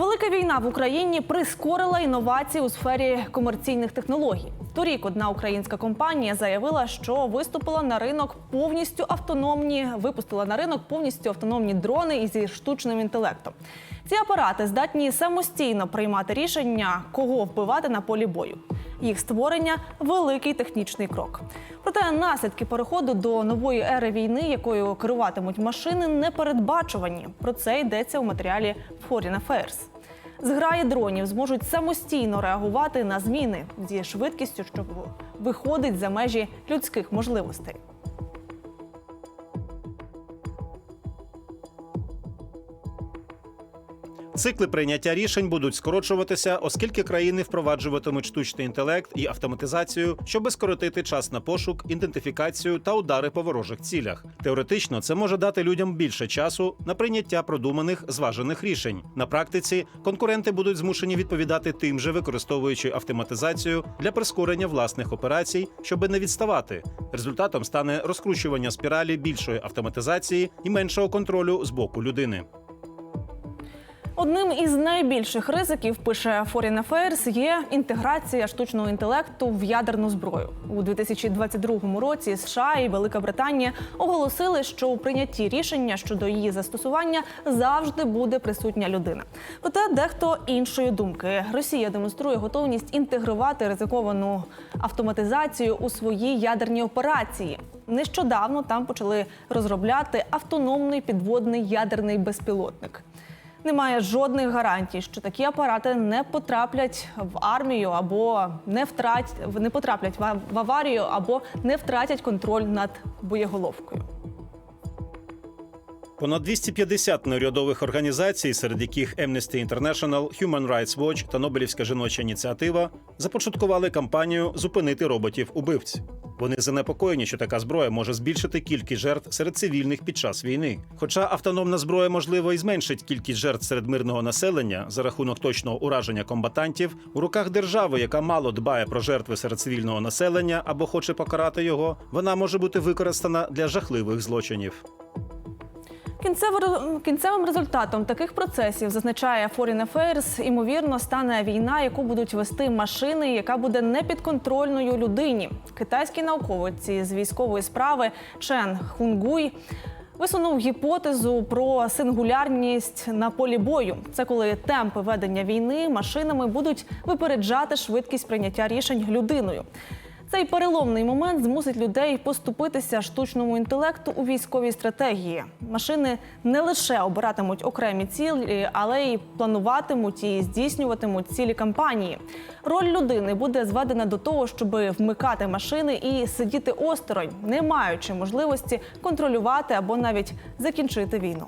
Велика війна в Україні прискорила інновації у сфері комерційних технологій. Торік одна українська компанія заявила, що виступила на ринок повністю автономні, випустила на ринок повністю автономні дрони із штучним інтелектом. Ці апарати здатні самостійно приймати рішення, кого вбивати на полі бою. Їх створення великий технічний крок. Проте наслідки переходу до нової ери війни, якою керуватимуть машини, непередбачувані. Про це йдеться у матеріалі Foreign Affairs. Зграї дронів зможуть самостійно реагувати на зміни зі швидкістю, що виходить за межі людських можливостей. Цикли прийняття рішень будуть скорочуватися, оскільки країни впроваджуватимуть штучний інтелект і автоматизацію, щоб скоротити час на пошук, ідентифікацію та удари по ворожих цілях. Теоретично це може дати людям більше часу на прийняття продуманих зважених рішень. На практиці конкуренти будуть змушені відповідати тим же, використовуючи автоматизацію для прискорення власних операцій, щоби не відставати. Результатом стане розкручування спіралі більшої автоматизації і меншого контролю з боку людини. Одним із найбільших ризиків, пише Foreign Affairs, є інтеграція штучного інтелекту в ядерну зброю. У 2022 році США і Велика Британія оголосили, що у прийнятті рішення щодо її застосування завжди буде присутня людина. Проте дехто іншої думки. Росія демонструє готовність інтегрувати ризиковану автоматизацію у свої ядерні операції. Нещодавно там почали розробляти автономний підводний ядерний безпілотник. Немає жодних гарантій, що такі апарати не потраплять в армію або не втратять, не потраплять в аварію або не втратять контроль над боєголовкою. Понад 250 неурядових організацій, серед яких Amnesty International, Human Rights Watch та Нобелівська жіноча ініціатива, започаткували кампанію зупинити роботів-убивць. Вони занепокоєні, що така зброя може збільшити кількість жертв серед цивільних під час війни. Хоча автономна зброя, можливо, і зменшить кількість жертв серед мирного населення за рахунок точного ураження комбатантів, у руках держави, яка мало дбає про жертви серед цивільного населення або хоче покарати його, вона може бути використана для жахливих злочинів. Кінцевим результатом таких процесів зазначає Foreign Affairs, ймовірно, стане війна, яку будуть вести машини, яка буде непідконтрольною людині. Китайський науковець з військової справи Чен Хунгуй висунув гіпотезу про сингулярність на полі бою. Це коли темпи ведення війни машинами будуть випереджати швидкість прийняття рішень людиною. Цей переломний момент змусить людей поступитися штучному інтелекту у військовій стратегії. Машини не лише обиратимуть окремі цілі, але й плануватимуть і здійснюватимуть цілі кампанії. Роль людини буде зведена до того, щоб вмикати машини і сидіти осторонь, не маючи можливості контролювати або навіть закінчити війну.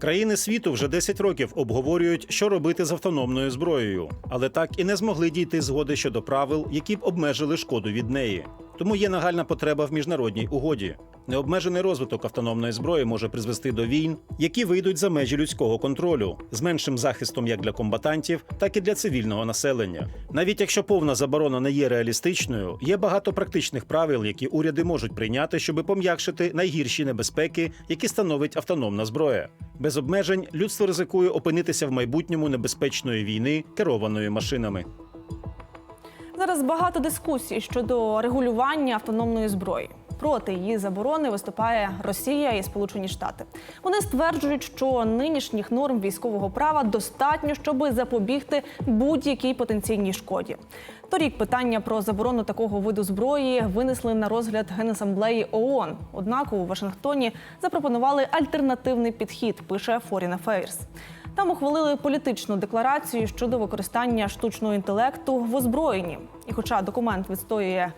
Країни світу вже 10 років обговорюють, що робити з автономною зброєю, але так і не змогли дійти згоди щодо правил, які б обмежили шкоду від неї. Тому є нагальна потреба в міжнародній угоді. Необмежений розвиток автономної зброї може призвести до війн, які вийдуть за межі людського контролю, з меншим захистом як для комбатантів, так і для цивільного населення. Навіть якщо повна заборона не є реалістичною, є багато практичних правил, які уряди можуть прийняти, щоб пом'якшити найгірші небезпеки, які становить автономна зброя. Без обмежень людство ризикує опинитися в майбутньому небезпечної війни, керованої машинами. Зараз багато дискусій щодо регулювання автономної зброї. Проти її заборони виступає Росія і Сполучені Штати. Вони стверджують, що нинішніх норм військового права достатньо, щоб запобігти будь-якій потенційній шкоді. Торік питання про заборону такого виду зброї винесли на розгляд Генасамблеї ООН. Однак у Вашингтоні запропонували альтернативний підхід. Пише Foreign Affairs. Там ухвалили політичну декларацію щодо використання штучного інтелекту в озброєнні. І, хоча документ відстоює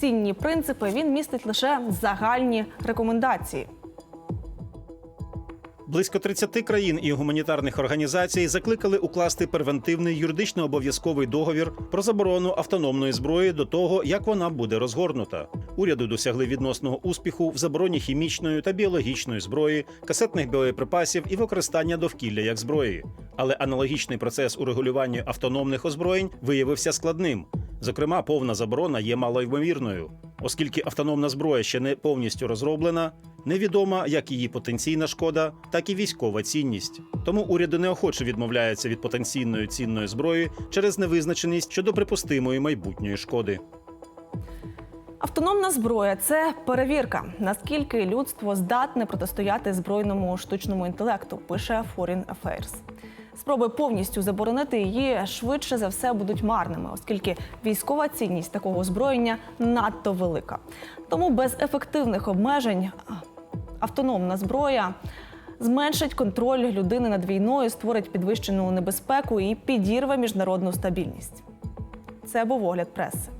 цінні принципи, він містить лише загальні рекомендації. Близько 30 країн і гуманітарних організацій закликали укласти превентивний юридично обов'язковий договір про заборону автономної зброї до того, як вона буде розгорнута. Уряди досягли відносного успіху в забороні хімічної та біологічної зброї, касетних боєприпасів і використання довкілля як зброї. Але аналогічний процес у регулюванні автономних озброєнь виявився складним. Зокрема, повна заборона є малоймовірною. Оскільки автономна зброя ще не повністю розроблена, невідома як її потенційна шкода, так і військова цінність. Тому уряди неохоче відмовляються від потенційної цінної зброї через невизначеність щодо припустимої майбутньої шкоди. Автономна зброя це перевірка, наскільки людство здатне протистояти збройному штучному інтелекту, пише Foreign Affairs. Спроби повністю заборонити її швидше за все будуть марними, оскільки військова цінність такого озброєння надто велика. Тому без ефективних обмежень автономна зброя зменшить контроль людини над війною, створить підвищену небезпеку і підірве міжнародну стабільність. Це був огляд преси.